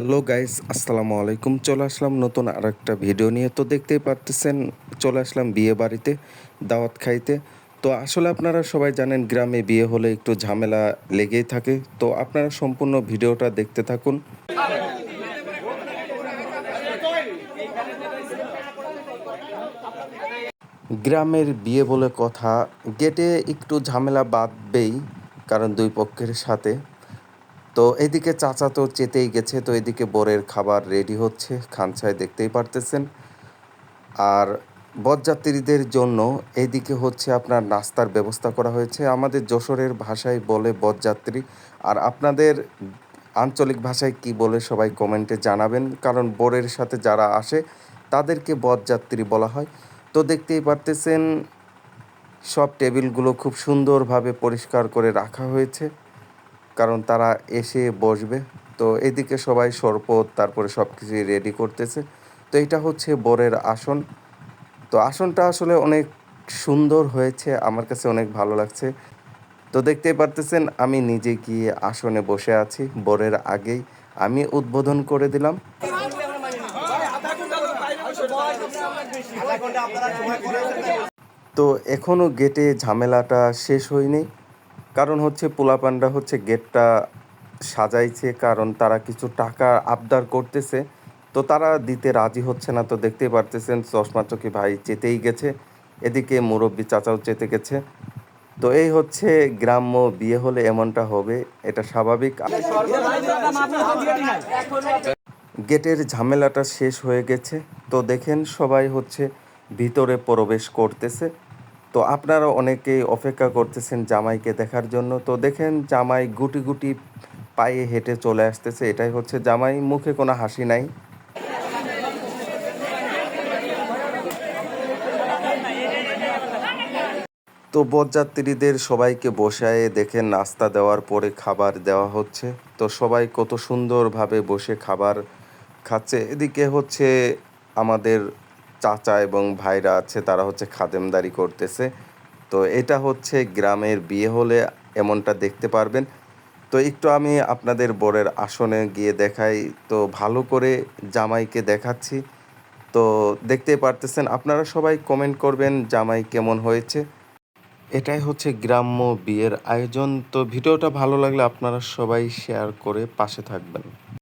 Hello guys, আসসালামু আলাইকুম। চলে আসলাম নতুন আর একটা ভিডিও নিয়ে। তো দেখতেই পারতেছেন, চলে আসলাম বিয়ে বাড়িতে, দাওয়াত খাইতে। তো আসলে আপনারা সবাই জানেন, গ্রামে বিয়ে হলে একটু ঝামেলা লেগেই থাকে। তো আপনারা সম্পূর্ণ ভিডিওটা দেখতে থাকুন। গ্রামের বিয়ে বলে কথা, গেটে একটু ঝামেলা বাঁধবেই, কারণ দুই পক্ষের সাথে। তো এদিকে চাচা তো চেতেই গেছে, তো এদিকে বরের খাবার রেডি হচ্ছে খানসায় দেখতেই পারতেছেন। আর বরযাত্রীদের জন্য এদিকে হচ্ছে আপনার নাস্তার ব্যবস্থা করা হয়েছে। আমাদের যশোরের ভাষায় বলে বরযাত্রী। আর আপনাদের আঞ্চলিক ভাষায় কি বলে সবাই কমেন্টে জানাবেন। কারণ বরের সাথে যারা আসে, তাদেরকে বরযাত্রী বলা হয়। তো দেখতেই পারতেছেন, সব টেবিলগুলো খুব সুন্দরভাবে পরিষ্কার করে রাখা হয়েছে। কারণ তারা এসে বসবে। তো এদিকে সবাই শরবত তারপরে সব কিছু রেডি করতেছে। তো এটা হচ্ছে বরের আসন। তো আসনটা আসলে অনেক সুন্দর হয়েছে, আমার কাছে অনেক ভালো লাগছে। তো দেখতেই পারতেছেন, আমি নিজে গিয়ে আসনে বসে আছি, বরের আগেই। আমি উদ্বোধন করে দিলাম। তো এখনও গেটে ঝামেলাটা শেষ হয়নি। কারণ হচ্ছে পোলাপানরা হচ্ছে গেটটা সাজাইছে, কারণ তারা কিছু টাকা আবদার করতেছে। তো তারা দিতে রাজি হচ্ছে না, তো দেখতেই পারতেছেন চশমা চোখে ভাই চেতেই গেছে। এদিকে মুরব্বী চাচাও চেতে গেছে। তো এই হচ্ছে গ্রাম্য বিয়ে হলে এমনটা হবে, এটা স্বাভাবিক। গেটের ঝামেলাটা শেষ হয়ে গেছে। তো দেখেন সবাই হচ্ছে ভিতরে প্রবেশ করতেছে। তো আপনারা অনেকেই অপেক্ষা করতেছেন জামাইকে দেখার জন্য। তো দেখেন জামাই গুটি গুটি পায়ে হেঁটে চলে আসতেছে। এটাই হচ্ছে জামাই, মুখে কোনো হাসি নাই। তো বরযাত্রীদের সবাইকে বসায় দেখে নাস্তা দেওয়ার পরে খাবার দেওয়া হচ্ছে। তো সবাই কত সুন্দরভাবে বসে খাবার খাচ্ছে। এদিকে হচ্ছে আমাদের চাচা এবং ভাইরা আছে, তারা হচ্ছে খাদেমদারি করতেছে। তো এটা হচ্ছে গ্রামের বিয়ে হলে এমনটা দেখতে পারবেন। তো একটু আমি আপনাদের বরের আসনে গিয়ে দেখাই। তো ভালো করে জামাইকে দেখাচ্ছি। তো দেখতেই পারতেছেন, আপনারা সবাই কমেন্ট করবেন জামাই কেমন হয়েছে। এটাই হচ্ছে গ্রাম্য বিয়ের আয়োজন। তো ভিডিওটা ভালো লাগলে আপনারা সবাই শেয়ার করে পাশে থাকবেন।